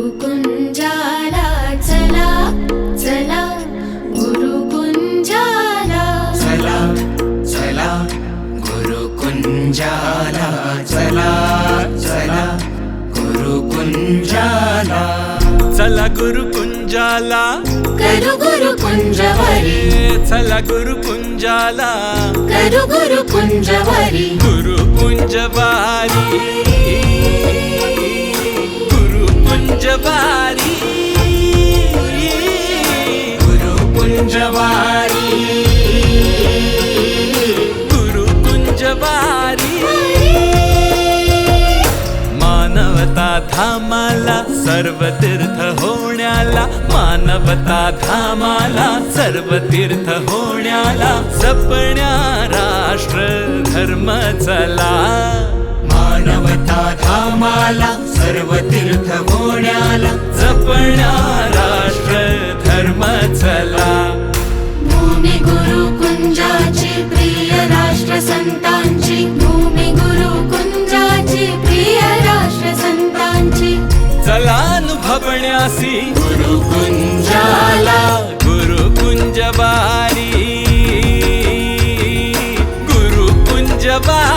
गुरुकुञ्जाला चला चला गुरुकुञ्जाला चला चला गुरुकुञ्जाला चला चला गुरुकुञ्जाला चला गुरुकुञ्जाला करू गुरुकुञ्जवरी चला गुरुकुञ्जाला करू गुरुकुञ्जवरी गुरुकुञ्जवारी कुंजवारी। गुरुकुंजवारी मानवता धामाला सर्व तीर्थ होण्याला। मानवता धामाला सर्व तीर्थ होण्याला। जपण्या राष्ट्र धर्म चला। मानवता धामाला सर्व तीर्थ होण्या गुरुकुंजाची भूमी गुरुकुंजाची प्रिय राष्ट्र संतांची. चलान भवण्यासी गुरुकुंजाला गुरुकुंज बारी गुरुकुंज बारी